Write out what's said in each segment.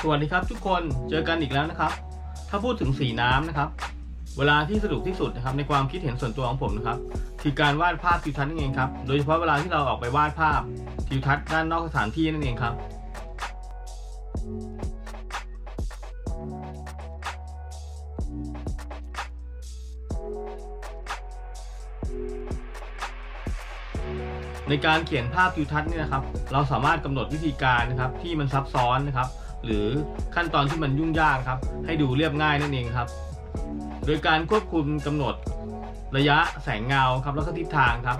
สวัสดีครับทุกคนเจอกันอีกแล้วนะครับ ถ้าพูดถึงสีน้ำนะครับ เวลาที่สรุปที่สุดนะครับในความคิดเห็นส่วนตัวของผมนะครับคือการวาดภาพทิวทัศน์นั่นเองครับโดยเฉพาะเวลาที่เราออกไปวาดภาพทิวทัศน์ด้านนอกสถานที่นั่นเองครับ ในการเขียนภาพทิวทัศน์เนี่ยนะครับเราสามารถกำหนดวิธีการนะครับที่มันซับซ้อนนะครับ หรือขั้นตอนที่มันยุ่งยากครับ ให้ดูเรียบง่ายนั่นเองครับ โดยการควบคุมกำหนดระยะแสงเงาครับแล้วก็ทิศทางครับ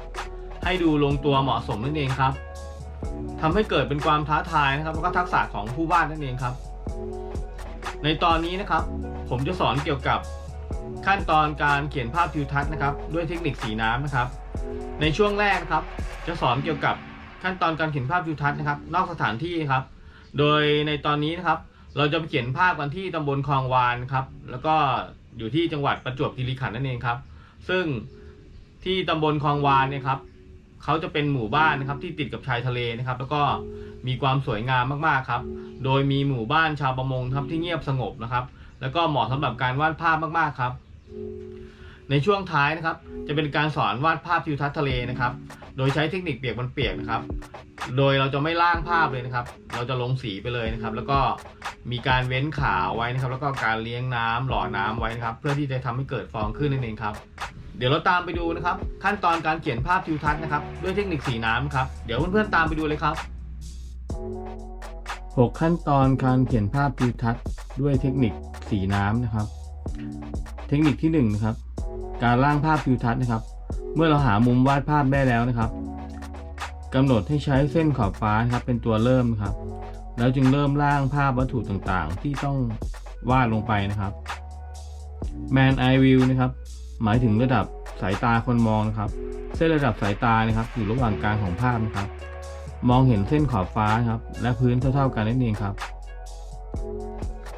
ให้ดูลงตัวเหมาะสมนั่นเองครับทำให้เกิดเป็นความท้าทายนะครับแล้วก็ทักษะของผู้วาดนั่นเองครับ ในตอนนี้นะครับ ผมจะสอนเกี่ยวกับขั้นตอนการเขียนภาพทิวทัศน์นะครับ ด้วยเทคนิคสีน้ำนะครับ ในช่วงแรกนะครับ จะสอนเกี่ยวกับขั้นตอนการเขียนภาพทิวทัศน์นะครับ นอกสถานที่ครับ โดยในตอนนี้นะครับ เราจะไปเขียนภาพกันที่ตำบลคลองวานครับ แล้วก็อยู่ที่จังหวัดประจวบคีรีขันธ์นั่นเองครับ ซึ่งที่ตำบลคลองวานเนี่ยครับเขาจะเป็นหมู่บ้านนะครับที่ติดกับชายทะเลนะครับ แล้วก็มีความสวยงามมากๆครับ โดยมีหมู่บ้านชาวประมงครับที่เงียบสงบนะครับ แล้วก็เหมาะสำหรับการวาดภาพมากๆครับ ในช่วงท้ายนะครับ จะเป็นการสอนวาดภาพทิวทัศน์ทะเลนะครับ โดยใช้เทคนิคเปียกบนเปียกนะครับ โดยเราจะไม่ล่างภาพเลยนะครับ เราจะลงสีไปเลยนะครับ แล้วก็มีการเว้นขาไว้นะครับ แล้วก็การเลี้ยงน้ำหล่อน้ำไว้นะครับ เพื่อที่จะทำให้เกิดฟองขึ้นนั่นเองครับ เดี๋ยวเราตามไปดูนะครับ ขั้นตอนการเขียนภาพทิวทัศน์นะครับ ด้วยเทคนิคสีน้ำครับ เดี๋ยวเพื่อนๆตามไปดูเลยครับ 6 ขั้นตอนการเขียนภาพทิวทัศน์ด้วยเทคนิคสีน้ำนะครับ เทคนิคที่1นงนะครับ การร่างภาพทิวทัศน์นะครับ เมื่อเราหามุมวาดภาพได้แล้วนะครับกำหนดให้ใช้เส้นขอบฟ้านะครับเป็นตัวเริ่มครับ แล้วจึงเริ่มร่างภาพวัตถุต่างๆ ที่ต้องวาดลงไปนะครับ Man Eye View นะครับ หมายถึงระดับสายตาคนมองนะครับ เส้นระดับสายตานะครับ อยู่ระหว่างกลางของภาพนะครับ มองเห็นเส้นขอบฟ้าครับ และพื้นเท่าๆกันนั่นเองครับ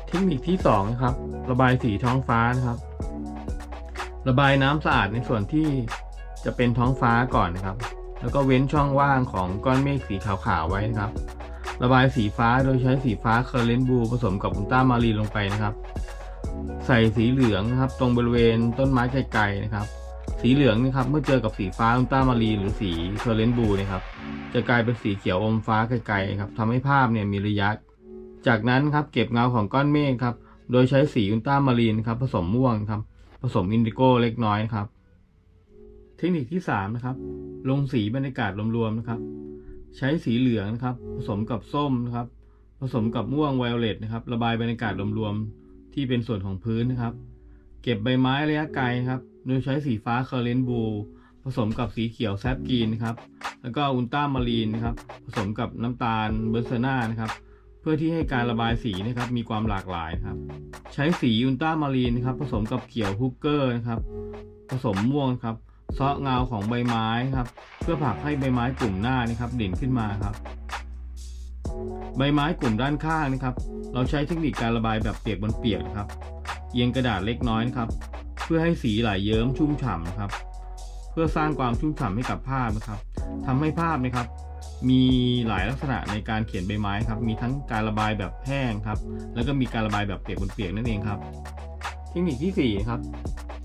เทคนิคที่2นะครับ ระบายสีท้องฟ้านะครับ ระบายน้ำสะอาดในส่วนที่จะเป็นท้องฟ้าก่อนนะครับ แล้วก็เว้นช่องว่างของก้อนเมฆสีขาวๆไว้นะครับ ระบายสีฟ้าโดยใช้สีฟ้าเคอร์เรนบูผสมกับอุลตรามารีนลงไปนะครับ ใส่สีเหลืองนะครับ ตรงบริเวณต้นไม้ไกลๆนะครับ สีเหลืองนะครับเมื่อเจอกับสีฟ้าอุลตรามารีนหรือสีเคอร์เรนบูนะครับ จะกลายเป็นสีเขียวอมฟ้าไกลๆครับทำให้ภาพเนี่ยมีระยะ จากนั้นครับเก็บเงาของก้อนเมฆครับ โดยใช้สีอุลตรามารีนครับผสมม่วงครับ สมอินดิโก้เล็กน้อยนะครับ เทคนิคที่3นะครับ ลงสีบรรยากาศรวมๆนะครับ ใช้สีเหลืองนะครับ ผสมกับส้มนะครับ ผสมกับม่วงไวโอเลตนะครับ ระบายบรรยากาศรวมๆที่เป็นส่วนของพื้นนะครับ เก็บใบไม้ระยะไกลครับ โดยใช้สีฟ้าเคอร์เรนบูผสมกับสีเขียวแซฟกรีนนะครับ แล้วก็อุลตรามารีนนะครับ ผสมกับน้ำตาลเบอร์เซนานะครับ พื่อที่ให้การระบายสีนะครับมีความหลากหลายครับ ใช้สีอุลตรามารีนนะครับผสมกับเขียวฮุกเกอร์นะครับ ผสมม่วงครับเซาะเงาของใบไม้ครับ เพื่อผลักให้ใบไม้กลุ่มหน้านะครับเด่นขึ้นมาครับ ใบไม้กลุ่มด้านข้างนะครับ เราใช้เทคนิคการระบายแบบเปียกบนเปียกนะครับเอียงกระดาษเล็กน้อยนะครับ เพื่อให้สีไหลเยิ้มชุ่มฉ่ำครับ เพื่อสร้างความชุ่มฉ่ำให้กับภาพนะครับทำให้ภาพนะครับ มีหลายลักษณะในการเขียนใบไม้ครับ มีทั้งการระบายแบบแห้งครับ แล้วก็มีการระบายแบบเปียกบนเปียกนั่นเองครับ เทคนิคที่4ครับ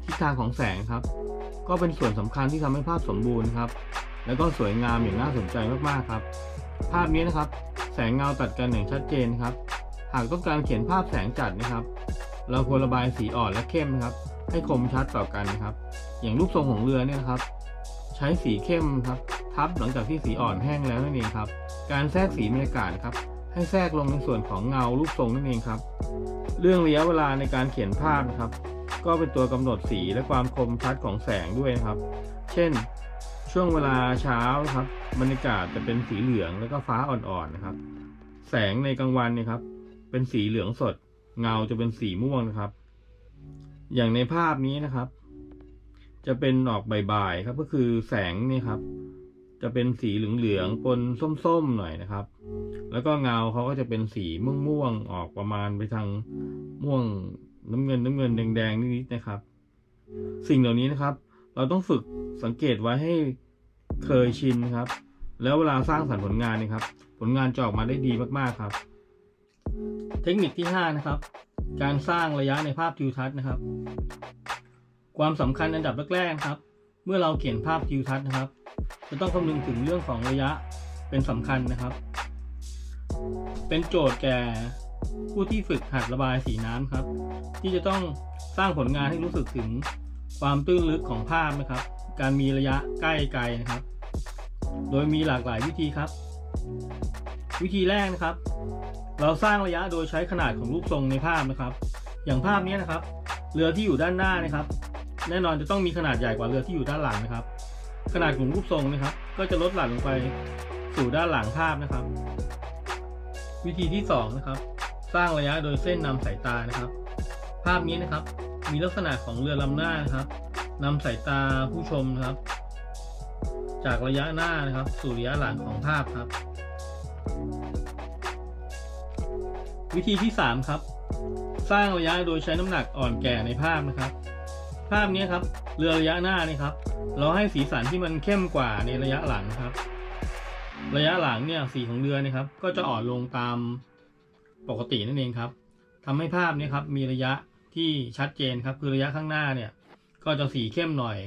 ทิศทางของแสงครับ ก็เป็นส่วนสำคัญที่ทำให้ภาพสมบูรณ์ครับ แล้วก็สวยงามอย่างน่าสนใจมากๆครับ ภาพนี้นะครับ แสงเงาตัดกันอย่างชัดเจนครับ หากต้องการเขียนภาพแสงจัดนะครับ เราควรระบายสีอ่อนและเข้มนะครับ ให้คมชัดต่อกันนะครับ อย่างรูปทรงของเรือเนี่ยครับ ใช้สีเข้มครับ ทับหลังจากที่สีอ่อนแห้งแล้วนั่นเองครับ การแทรกสีบรรยากาศครับ ให้แทรกลงในส่วนของเงารูปทรงนั่นเองครับ เรื่องระยะเวลาในการเขียนภาพนะครับ ก็เป็นตัวกำหนดสีและความคมชัดของแสงด้วยนะครับ เช่น ช่วงเวลาเช้าครับบรรยากาศจะเป็นสีเหลืองแล้วก็ฟ้าอ่อนๆนะครับ แสงในกลางวันเนี่ยครับ เป็นสีเหลืองสด เงาจะเป็นสีม่วงนะครับ อย่างในภาพนี้นะครับ จะเป็นออกบ่ายๆครับก็คือแสงนี่ครับ จะเป็นสีเหลืองๆปนส้มๆหน่อยนะครับ แล้วก็เงาเขาก็จะเป็นสีม่วงๆออกประมาณไปทางม่วงน้ำเงินน้ำเงินแดงๆนิดๆนะครับ สิ่งเหล่านี้นะครับ เราต้องฝึกสังเกตไว้ให้เคยชินนะครับ แล้วเวลาสร้างสรรค์ผลงานเนะครับ ผลงานจะออกมาได้ดีมากๆครับ เทคนิคที่ 5 นะครับ การสร้างระยะในภาพทิวทัศน์นะครับ ความสำคัญอันดับแรกๆครับ เมื่อเราเขียนภาพทิวทัศน์นะครับ จะต้องคำนึงถึงเรื่องของระยะเป็นสำคัญนะครับ เป็นโจทย์แก่ผู้ที่ฝึกหัดระบายสีน้ำครับ ที่จะต้องสร้างผลงานให้รู้สึกถึงความตื้นลึกของภาพนะครับ การมีระยะใกล้ไกลนะครับ โดยมีหลากหลายวิธีครับ วิธีแรกนะครับ เราสร้างระยะโดยใช้ขนาดของรูปทรงในภาพนะครับ อย่างภาพนี้นะครับ เรือที่อยู่ด้านหน้านะครับ แน่นอนจะต้องมีขนาดใหญ่กว่าเรือที่อยู่ด้านหลังนะครับ ขนาดของรูปทรงนะครับ ก็จะลดหลั่นลงไปสู่ด้านหลังภาพนะครับ วิธีที่สองนะครับสร้างระยะโดยเส้นนำสายตานะครับ ภาพนี้นะครับ มีลักษณะของเรือลำหน้านะครับนำสายตาผู้ชมนะครับ จากระยะหน้านะครับ สู่ระยะหลังของภาพครับ วิธีที่3ครับสร้างระยะโดยใช้น้ำหนักอ่อนแก่ในภาพนะครับ ภาพนี้ครับ เรือระยะหน้านี่ครับ เราให้สีสันที่มันเข้มกว่าในระยะหลังครับ ระยะหลังเนี่ยสีของเรือนี่ครับ ก็จะอ่อนลงตามปกตินั่นเองครับทำให้ภาพนี้ครับมีระยะที่ชัดเจนครับ คือระยะข้างหน้าเนี่ย ก็จะสีเข้มหน่อย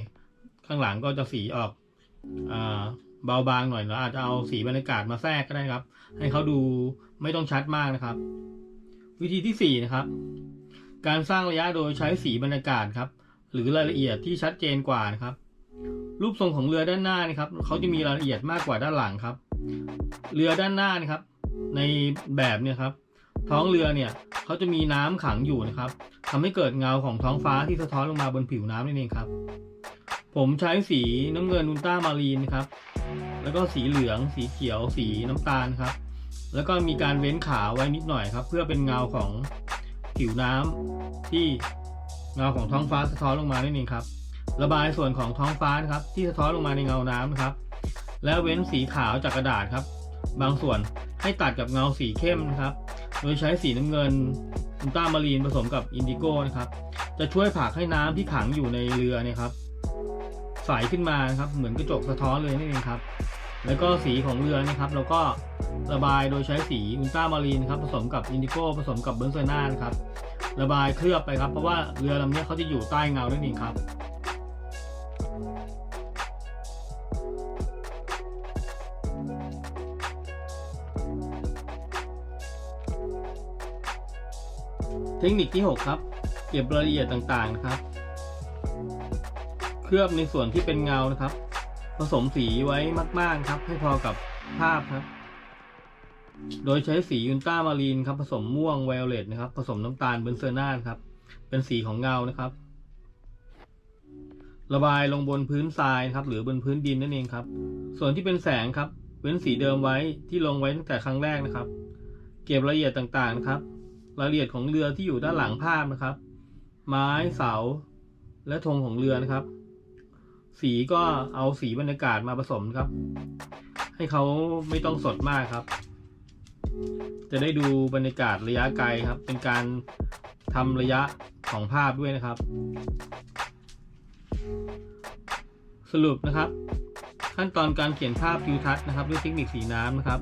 ข้างหลังก็จะสีออกอาเบาบางหน่อยเราอาจจะเอาสีบรรยากาศมาแทรกก็ได้ครับ ให้เขาดูไม่ต้องชัดมากนะครับ วิธีที่4นะครับการสร้างระยะโดยใช้สีบรรยากาศครับ หรือรายละเอียดที่ชัดเจนกว่านะครับ รูปทรงของเรือด้านหน้านี่ครับเขาจะมีรายละเอียดมากกว่าด้านหลังครับ เรือด้านหน้านี่ครับ ในแบบเนี่ยครับ ท้องเรือเนี่ยเขาจะมีน้ำขังอยู่นะครับทำให้เกิดเงาของท้องฟ้าที่สะท้อนลงมาบนผิวน้ำนั่นเองครับ ผมใช้สีน้ำเงินอุลตรามารีนครับ แล้วก็สีเหลือง สีเขียว สีน้ำตาลครับ แล้วก็มีการเว้นขาไว้นิดหน่อยครับ เพื่อเป็นเงาของผิวน้ำที่ เงาของท้องฟ้าสะท้อนลงมานั่นเองครับ ระบายส่วนของท้องฟ้านะครับที่สะท้อนลงมาในเงาน้ำนะครับ แล้วเว้นสีขาวจากกระดาษครับ บางส่วนให้ตัดกับเงาสีเข้มนะครับ โดยใช้สีน้ำเงินอุลตรามารีนผสมกับอินดิโก้นะครับ จะช่วยผลักให้น้ำที่ขังอยู่ในเรือเนี่ยครับใสขึ้นมานะครับ เหมือนกระจกสะท้อนเลยนั่เองครับ แล้วก็สีของเรือนะครับ เราก็ระบายโดยใช้สีอุลตรามารีนครับผสมกับอินดิโก้ผสมกับเบนเซอร์นานะครับระบายเคลือบไปครับ เพราะว่าเรือลำนี้เขาจะอยู่ใต้เงานั่นเองครับเทคนิคที่ 6 ครับ เก็บรายละเอียดต่างๆนะครับ เคลือบในส่วนที่เป็นเงานะครับ สมสีไว้มากๆครับ ให้พอกับภาพครับ โดยใช้สียูนต้ามารีนครับ ผสมม่วงไวโอเลตนะครับ ผสมน้ำตาลเบนเซอร์นาครับ เป็นสีของเงานะครับ ระบายลงบนพื้นทรายครับ หรือบนพื้นดินนั่นเองครับ ส่วนที่เป็นแสงครับ เว้นสีเดิมไว้ที่ลงไว้ตั้งแต่ครั้งแรกนะครับ เก็บรายละเอียดต่างๆนะครับ รายละเอียดของเรือที่อยู่ด้านหลังภาพนะครับ ไม้เสา และธงของเรือนะครับ สีก็เอาสีบรรยากาศมาผสมครับ ให้เขาไม่ต้องสดมากครับ จะได้ดูบรรยากาศระยะไกลครับ เป็นการทำระยะของภาพด้วยนะครับ สรุปนะครับ ขั้นตอนการเขียนภาพทิวทัศน์นะครับ ด้วยเทคนิคสีน้ำนะครับ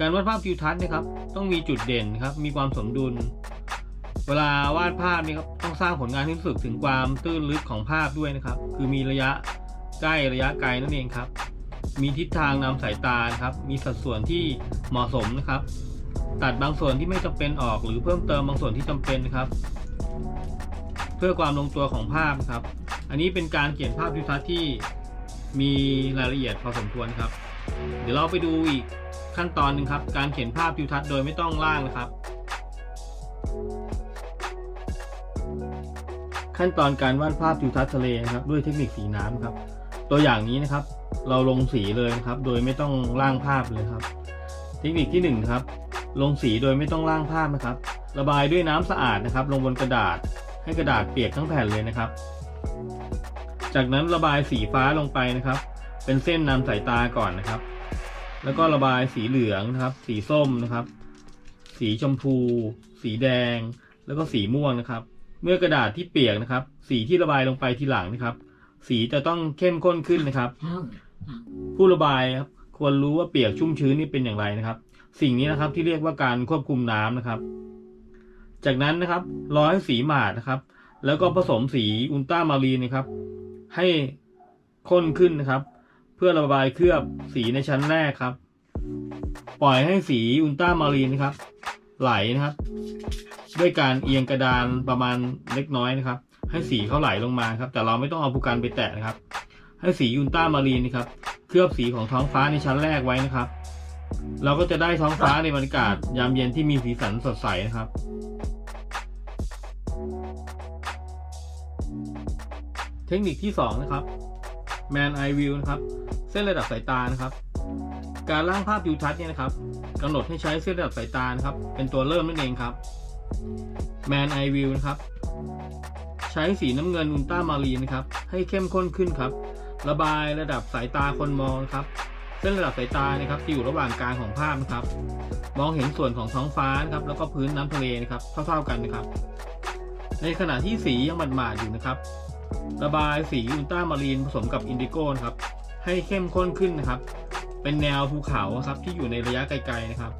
การวาดภาพทิวทัศน์นะครับ ต้องมีจุดเด่นครับ มีความสมดุล เวลาวาดภาพนี่ครับต้องสร้างผลงานที่รู้สึกถึงความตื้นลึกของภาพด้วยนะครับ คือมีระยะใกล้ระยะไกลนั่นเองครับ มีทิศทางนำสายตาครับ มีสัดส่วนที่เหมาะสมนะครับ ตัดบางส่วนที่ไม่จำเป็นออกหรือเพิ่มเติมบางส่วนที่จำเป็นนะครับ เพื่อความลงตัวของภาพครับ อันนี้เป็นการเขียนภาพทิวทัศน์ที่มีรายละเอียดพอสมควรครับ เดี๋ยวเราไปดูอีกขั้นตอนหนึ่งครับ การเขียนภาพทิวทัศน์โดยไม่ต้องล่างนะครับ ขั้นตอนการวาดภาพทิวทัศน์ทะเลนะครับด้วยเทคนิคสีน้ำครับ ตัวอย่างนี้นะครับ เราลงสีเลยนะครับ โดยไม่ต้องล่างภาพเลยครับ เทคนิคที่1นงครับ ลงสีโดยไม่ต้องล่างภาพนะครับ ระบายด้วยน้ำสะอาดนะครับ ลงบนกระดาษ ให้กระดาษเปียกทั้งแผ่นเลยนะครับ จากนั้นระบายสีฟ้าลงไปนะครับ เป็นเส้นนำสายตาก่อนนะครับ แล้วก็ระบายสีเหลืองนะครับ สีส้มนะครับ สีชมพู สีแดง แล้วก็สีม่วงนะครับ เมื่อกระดาษที่เปียกนะครับ สีที่ระบายลงไปทีหลังนะครับ สีจะต้องเข้มข้นขึ้นนะครับ ผู้ระบายครับควรรู้ว่าเปียกชุ่มชื้นนี่เป็นอย่างไรนะครับ สิ่งนี้นะครับที่เรียกว่าการควบคุมน้ำนะครับ จากนั้นนะครับรอให้สีหมาดนะครับ แล้วก็ผสมสีอุลตรามารีนนะครับ ให้ข้นขึ้นนะครับ เพื่อระบายเคลือบสีในชั้นแรกครับ ปล่อยให้สีอุลตรามารีนนะครับ ไหลนะครับ ด้วยการเอียงกระดานประมาณเล็กน้อยนะครับ ให้สีเขาไหลลงมาครับ แต่เราไม่ต้องเอาภูกันไปแตะนะครับ ให้สีอุลตรามารีนนะครับ เคลือบสีของท้องฟ้าในชั้นแรกไว้นะครับ เราก็จะได้ท้องฟ้าในบรรยากาศยามเย็นที่มีสีสันสดใสนะครับเทคนิคที่ 2 นะครับ Man Eye View นะครับ เส้นระดับสายตานะครับ การร่างภาพทิวทัศน์เนี่ยนะครับ กำหนดให้ใช้เส้นระดับสายตานะครับ เป็นตัวเริ่มนั่นเองครับ Man Eye View นะครับ ใช้สีน้ำเงินอุลตรามารีนนะครับ ให้เข้มข้นขึ้นครับ ระบายระดับสายตาคนมองนะครับ เส้นระดับสายตานะครับจะอยู่ระหว่างกลางของภาพนะครับ มองเห็นส่วนของท้องฟ้านะครับ แล้วก็พื้นน้ำทะเลนะครับ เท่าๆกันนะครับ ในขณะที่สียังหมาดๆอยู่นะครับ ระบายสีอุลตรามารีนผสมกับอินดิโก้ครับ ให้เข้มข้นขึ้นนะครับ เป็นแนวภูเขาครับที่อยู่ในระยะไกลๆนะครับ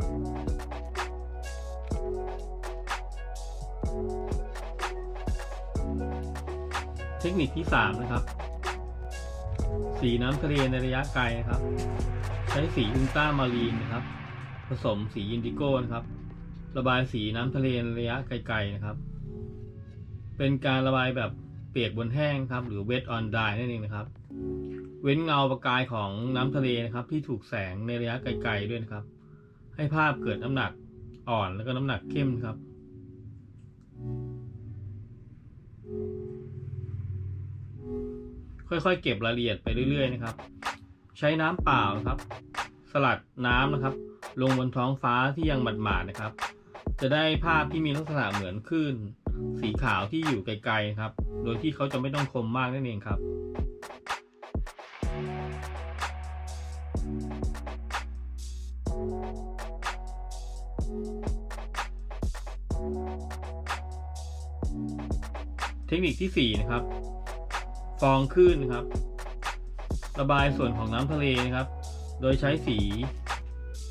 เทคนิคที่ 3 นะครับ สีน้ำทะเลในระยะไกลนะครับ ใช้สีอุลตรามารีนนะครับ ผสมสีอินดิโก้นะครับ ระบายสีน้ำทะเลในระยะไกลๆนะครับ เป็นการระบายแบบเปียกบนแห้งครับ หรือ wet on dry นั่นเองนะครับ เว้นเงาประกายของน้ำทะเลนะครับ ที่ถูกแสงในระยะไกลๆด้วยนะครับ ให้ภาพเกิดน้ำหนักอ่อนแล้วก็น้ำหนักเข้มครับ ค่อยๆ เก็บรายละเอียดไปเรื่อยๆนะครับ ใช้น้ำเปล่าครับ สลัดน้ำนะครับ ลงบนท้องฟ้าที่ยังหมาดๆนะครับ จะได้ภาพที่มีลักษณะเหมือนคลื่นสีขาวที่อยู่ไกลๆครับ โดยที่เขาจะไม่ต้องคมมากนั่นเองครับ ทคนิคที่ 4 นะครับ ฟองคลื่นครับ ระบายส่วนของน้ำทะเลนะครับ โดยใช้สี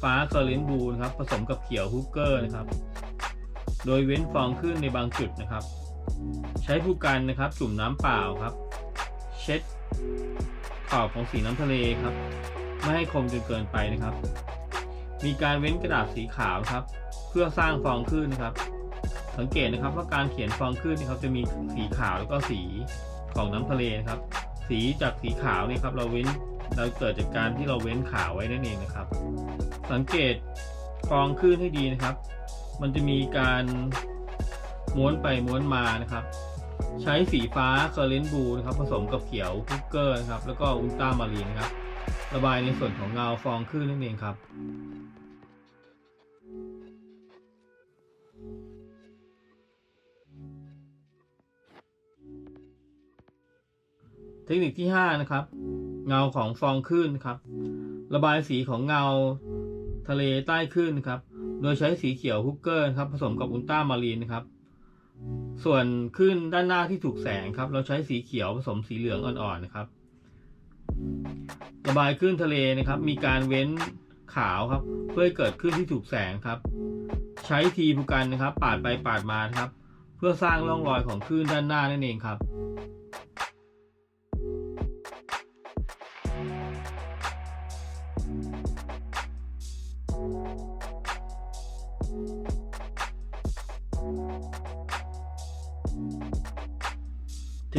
ฟ้าเคอร์เรนบูนะครับ ผสมกับเขียวฮุกเกอร์นะครับ โดยเว้นฟองคลื่นในบางจุดนะครับ ใช้ผู้กันนะครับ จุ่มน้ำเปล่าครับ เช็ดขอบของสีน้ำทะเลครับ ไม่ให้คมจนเกินไปนะครับ มีการเว้นกระดาษสีขาวครับ เพื่อสร้างฟองคลื่นนะครับ สังเกตนะครับว่าการเขียนฟองคลื่นนะครับจะมีสีขาวแล้วก็สีของน้ำทะเลนะครับ สีจากสีขาวเนี่ยครับเราเว้นเราเกิดจากการที่เราเว้นขาวไว้นั่นเองนะครับ สังเกตฟองคลื่นให้ดีนะครับ มันจะมีการม้วนไปม้วนมานะครับ ใช้สีฟ้าเคอร์เรนบลูนะครับ ผสมกับเขียวคุกเกอร์นะครับ แล้วก็อุลตรามารีนนะครับ ระบายในส่วนของเงาฟองคลื่นนั่นเองครับ ทคนิคที่ 5 นะครับ เงาของฟองคลื่นครับ ระบายสีของเงาทะเลใต้คลื่นครับ โดยใช้สีเขียวฮุกเกอร์ครับผสมกับอุลตรามารีนนะครับ ส่วนคลื่นด้านหน้าที่ถูกแสงครับ เราใช้สีเขียวผสมสีเหลืองอ่อนๆนะครับ ระบายคลื่นทะเลนะครับ มีการเว้นขาวครับ เพื่อเกิดคลื่นที่ถูกแสงครับ ใช้ทีภูกันนะครับ ปาดไปปาดมาครับ เพื่อสร้างร่องรอยของคลื่นด้านหน้านั่นเองครับ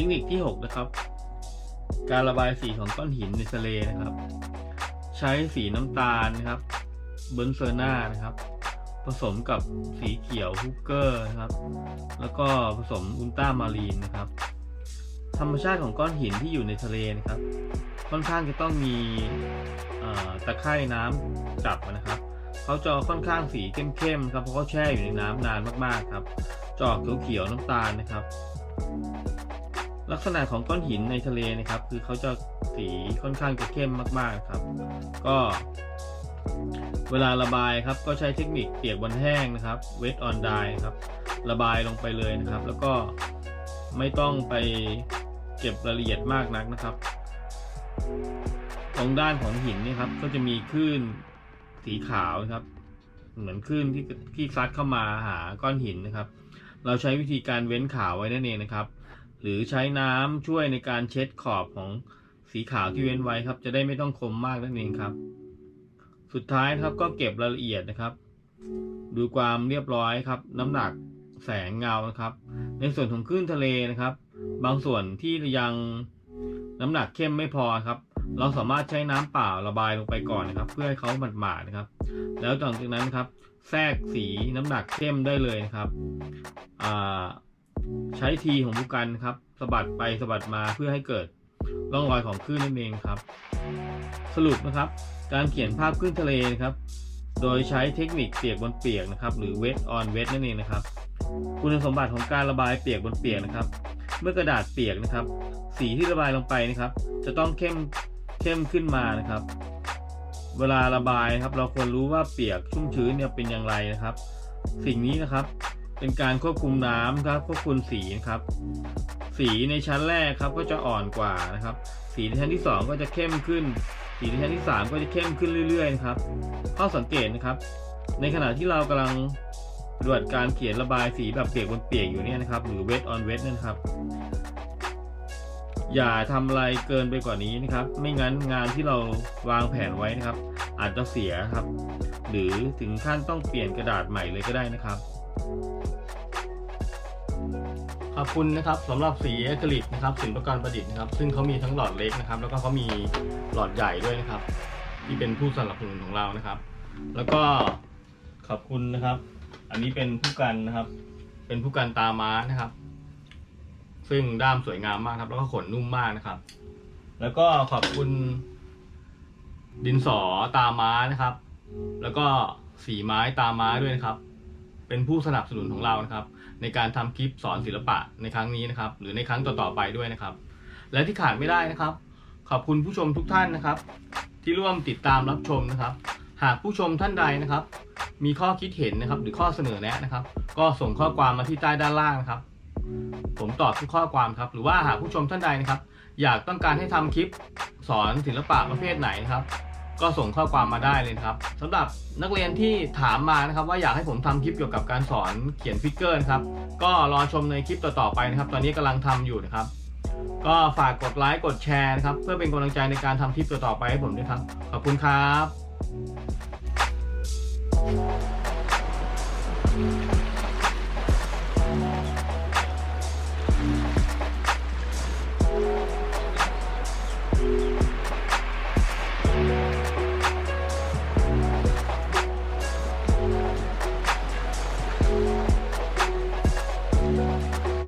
คนิคที่ 6 นะครับ การระบายสีของก้อนหินในทะเลนะครับ ใช้สีน้ำตาลนะครับเบนเซอร์นานะครับ ผสมกับสีเขียวฮุกเกอร์นะครับ แล้วก็ผสมอุลตรามารีนนะครับ ธรรมชาติของก้อนหินที่อยู่ในทะเลนะครับ ค่อนข้างจะต้องมีตะไคร่น้ำจับนะครับเขาจะค่อนข้างสีเข้มๆครับเพราะเขาแช่อยู่ในน้ำนานมากๆครับจออกเขียวๆน้ำตาลนะครับ ลักษณะของก้อนหินในทะเลนะครับ คือเขาจะสีค่อนข้างจะเข้มมากๆครับ ก็ เวลาระบายครับก็ใช้เทคนิคเปียกบนแห้งนะครับ wet on dry ครับ ระบายลงไปเลยนะครับ แล้วก็ไม่ต้องไปเก็บรายละเอียดมากนักนะครับ ตรงด้านของหินนี่ครับ ก็จะมีคลื่นสีขาวนะครับ เหมือนคลื่นที่ที่ซัดเข้ามาหาก้อนหินนะครับ เราใช้วิธีการเว้นขาวไว้นั่นเองนะครับ หรือใช้น้ำช่วยในการเช็ดขอบของสีขาวที่เว้นไว้ครับ จะได้ไม่ต้องคมมากนั่นเองครับ สุดท้ายครับก็เก็บรายละเอียดนะครับ ดูความเรียบร้อยครับ น้ำหนักแสงเงานะครับ ในส่วนของคลื่นทะเลนะครับ บางส่วนที่ยังน้ำหนักเข้มไม่พอครับ เราสามารถใช้น้ำเปล่าระบายลงไปก่อนนะครับ เพื่อให้เขาหมาดๆนะครับ แล้วหลังจากนั้นครับ แทรกสีน้ำหนักเข้มได้เลยนะครับอ่า ใช้ทีของผู้กันครับสะบัดไปสะบัดมาเพื่อให้เกิดร่องรอยของคลื่นนั่นเองครับ สรุปนะครับ การเขียนภาพคลื่นทะเลนะครับ โดยใช้เทคนิคเปียกบนเปียกนะครับ หรือ wet on wet นั่นเองนะครับ คุณสมบัติของการระบายเปียกบนเปียกนะครับ เมื่อกระดาษเปียกนะครับ สีที่ระบายลงไปนะครับ จะต้องเข้มเข้มขึ้นมานะครับ เวลาระบายครับ เราควรรู้ว่าเปียกชุ่มชื้นเนี่ยเป็นอย่างไรนะครับ สิ่งนี้นะครับ เป็นการควบคุมน้ำครับควบคุมสีนะครับ สีในชั้นแรกครับก็จะอ่อนกว่านะครับ สีในชั้นที่ 2 ก็จะเข้มขึ้น สีในชั้นที่ 3 ก็จะเข้มขึ้นเรื่อยๆนะครับข้อสังเกตนะครับ ในขณะที่เรากำลังปฏิบัติการเขียนระบายสีแบบเปียกบนเปียกอยู่เนี่ยนะครับ หรือ wet on wet นั่นครับ อย่าทำอะไรเกินไปกว่านี้นะครับ ไม่งั้นงานที่เราวางแผนไว้นะครับ อาจจะเสียครับ หรือถึงขั้นต้องเปลี่ยนกระดาษใหม่เลยก็ได้นะครับ อบคุณนะครับสำหรับสีอะคริลิกนะครับสินประกรณ์ประดิษฐ์นะครับ ซึ่งเขามีทั้งหลอดเล็กนะครับ แล้วก็เขามีหลอดใหญ่ด้วยนะครับ ที่เป็นผู้สนับสนุนของเรานะครับ แล้วก็ขอบคุณนะครับ อันนี้เป็นผู้กันนะครับ เป็นผู้กันตาม้านะครับ ซึ่งด้ามสวยงามมากครับ แล้วก็ขนนุ่มมากนะครับ แล้วก็ขอบคุณ ดินสอตาม้านะครับ แล้วก็สีไม้ตาม้าด้วยนะครับ เป็นผู้สนับสนุนของเรานะครับ ในการทำคลิปสอนศิลปะในครั้งนี้นะครับ หรือในครั้งต่อๆไปด้วยนะครับ และที่ขาดไม่ได้นะครับ ขอบคุณผู้ชมทุกท่านนะครับ ที่ร่วมติดตามรับชมนะครับ หากผู้ชมท่านใดนะครับ มีข้อคิดเห็นนะครับ หรือข้อเสนอแนะนะครับ ก็ส่งข้อความมาที่ใต้ด้านล่างนะครับ ผมตอบทุกข้อความครับ หรือว่าหากผู้ชมท่านใดนะครับ อยากต้องการให้ทำคลิปสอนศิลปะประเภทไหนนะครับ ก็ส่งข้อความมาได้เลยครับสำหรับนักเรียนที่ถามมานะครับ ว่าอยากให้ผมทำคลิปเกี่ยวกับการสอนเขียนฟิกเกอร์นะครับ ก็รอชมในคลิปต่อๆไปนะครับ ตอนนี้กำลังทำอยู่นะครับ ก็ฝากกดไลค์กดแชร์นะครับ เพื่อเป็นกำลังใจในการทำคลิปต่อๆไปให้ผมด้วยครับ ขอบคุณครับ